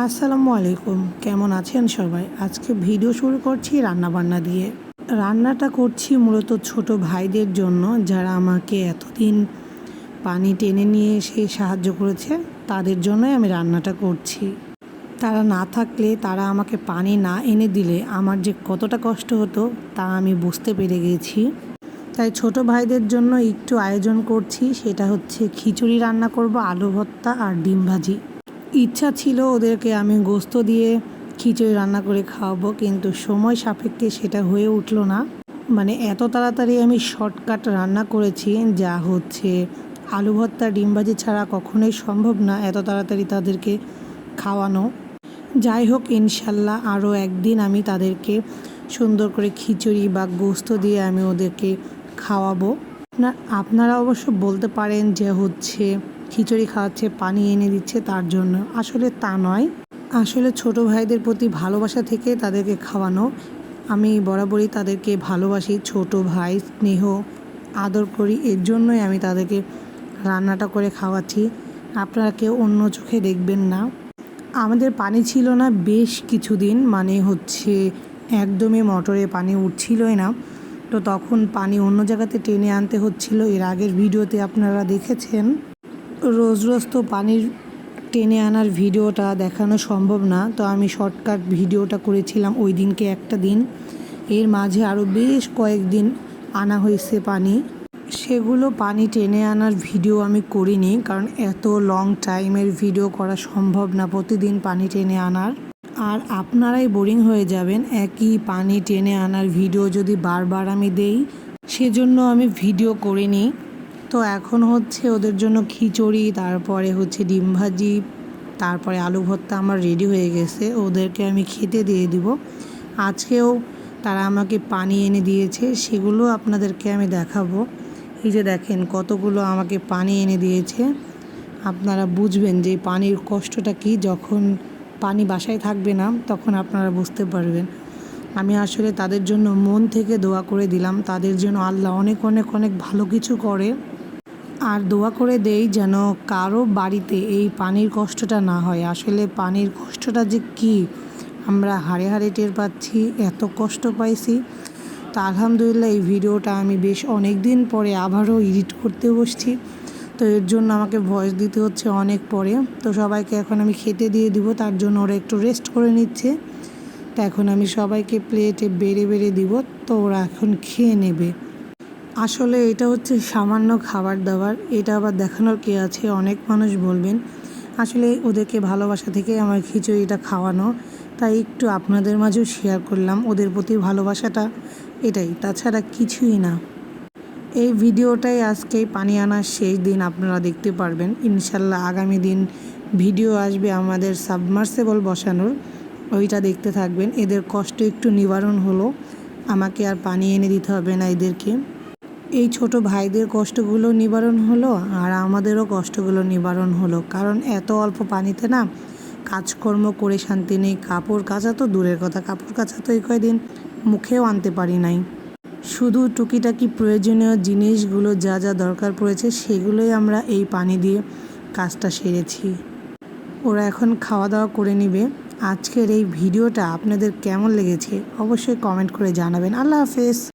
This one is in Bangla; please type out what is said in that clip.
আসসালামু আলাইকুম। কেমন আছেন সবাই? আজকে ভিডিও শুরু করছি রান্নাবান্না দিয়ে। রান্নাটা করছি মূলত ছোট ভাইদের জন্য, যারা আমাকে এতদিন পানি টেনে নিয়ে এসে সাহায্য করেছে, তাদের জন্যই আমি রান্নাটা করছি। তারা না থাকলে, তারা আমাকে পানি না এনে দিলে আমার যে কতটা কষ্ট হতো, তা আমি বুঝতে পেরে গেছি। তাই ছোট ভাইদের জন্য একটু আয়োজন করছি, সেটা হচ্ছে খিচুড়ি রান্না করব, আলু ভর্তা আর ডিম ভাজি। ইচ্ছা ছিল ওদেরকে আমি গোস্ত দিয়ে খিচুড়ি রান্না করে খাওয়াবো, কিন্তু সময় সাপেক্ষে সেটা হয়ে উঠল না। মানে এত তাড়াতাড়ি আমি শর্টকাট রান্না করেছি, যা হচ্ছে আলু ভর্তা, ডিম ভাজি ছাড়া কখনোই সম্ভব না এত তাড়াতাড়ি তাদেরকে খাওয়ানো। যাই হোক, ইনশাল্লাহ আরও একদিন আমি তাদেরকে সুন্দর করে খিচুড়ি বা গোস্ত দিয়ে আমি ওদেরকে খাওয়াবো। আপনারা অবশ্য বলতে পারেন যে হচ্ছে খিচুড়ি খাওয়াচ্ছে, পানি এনে দিচ্ছে তার জন্য। আসলে তা নয়। আসলে ছোট ভাইদের প্রতি ভালোবাসা থেকে তাদেরকে খাওয়ানো। আমি বরাবরই তাদেরকে ভালোবাসি, ছোট ভাই, স্নেহ, আদর করি। এর জন্যই আমি তাদেরকে রান্নাটা করে খাওয়াচ্ছি। আপনারা কেউ অন্য চোখে দেখবেন না। আমাদের পানি ছিল না বেশ কিছুদিন মানে হচ্ছে একদমই মোটরে পানি উঠছিলই না। তো তখন পানি অন্য জায়গাতে টেনে আনতে হচ্ছিল। এর আগের ভিডিওতে আপনারা দেখেছেন। রোজ রোজ তো পানির টেনে আনার ভিডিওটা দেখানো সম্ভব না। তো আমি শর্টকাট ভিডিওটা করেছিলাম ওই দিনকে একটা দিন। এর মাঝে আরও বেশ কয়েকদিন আনা হয়েছে পানি। সেগুলো পানি টেনে আনার ভিডিও আমি করিনি, কারণ এত লং টাইমের ভিডিও করা সম্ভব না প্রতিদিন পানি টেনে আনার। আর আপনারাই বোরিং হয়ে যাবেন, একই পানি টেনে আনার ভিডিও যদি বারবার আমি দেই, সেজন্য আমি ভিডিও করিনি। তো এখন হচ্ছে ওদের জন্য খিচুড়ি, তারপরে হচ্ছে ডিম ভাজি, তারপরে আলু ভর্তা আমার রেডি হয়ে গেছে। ওদেরকে আমি খেতে দিয়ে দিব। আজকেও তারা আমাকে পানি এনে দিয়েছে, সেগুলো আপনাদেরকে আমি দেখাবো। এই যে দেখেন কতগুলো আমাকে পানি এনে দিয়েছে। আপনারা বুঝবেন যে পানির কষ্টটা কি, যখন পানি বাসায় থাকবে না, তখন আপনারা বুঝতে পারবেন। আমি আসলে তাদের জন্য মন থেকে দোয়া করে দিলাম। তাদের জন্য আল্লাহ অনেক অনেক অনেক ভালো কিছু করে। আর দোয়া করে দেই যেন কারও বাড়িতে এই পানির কষ্টটা না হয়। আসলে পানির কষ্টটা যে কী? আমরা হাড়ে হাড়ে টের পাচ্ছি, এত কষ্ট পাইছি। তো আলহামদুলিল্লাহ এই ভিডিওটা আমি বেশ অনেক দিন পরে আবারও এডিট করতে বসছি। তো এর জন্য আমাকে ভয়েস দিতে হচ্ছে অনেক পরে। তো সবাইকে এখন আমি খেতে দিয়ে দিব, তার জন্য ওরা একটু রেস্ট করে নিচ্ছে। তো এখন আমি সবাইকে প্লেটে বেড়ে বেড়ে দিব, তো ওরা এখন খেয়ে নেবে। আসলে এটা হচ্ছে সামান্য খাবার দাবার। এটা আবার দেখানোর কে আছে? অনেক মানুষ বলবেন, আসলে ওদেরকে ভালোবাসা থেকে আমার খিচুড়িটা খাওয়ানো। তাই একটু আপনাদের মাঝেও শেয়ার করলাম ওদের প্রতি ভালোবাসাটা। এটাই, তাছাড়া কিছুই না। এই ভিডিওটাই আজকে পানি আনার শেষ দিন, আপনারা দেখতে পারবেন। ইনশাল্লাহ আগামী দিন ভিডিও আসবে আমাদের সাবমার্সেবল বসানোর। ওইটা দেখতে থাকবেন। এদের কষ্ট একটু নিবারণ হলো। আমাকে আর পানি এনে দিতে হবে না এদেরকে। এই ছোট ভাইদের কষ্টগুলো নিবারণ হলো আর আমাদেরও কষ্টগুলো নিবারণ হলো। কারণ এত অল্প পানিতে না কাজকর্ম করে শান্তি নেই। কাপড় কাচা তো দূরের কথা, কাপড় কাচা তো এই কয়দিন মুখেও আনতে পারি নাই। শুধু টুকিটাকি প্রয়োজনীয় জিনিসগুলো যা যা দরকার পড়েছে সেগুলোই আমরা এই পানি দিয়ে কাজটা সেরেছি। ওরা এখন খাওয়া দাওয়া করে নিবে। আজকের এই ভিডিওটা আপনাদের কেমন লেগেছে অবশ্যই কমেন্ট করে জানাবেন। আল্লাহ হাফেজ।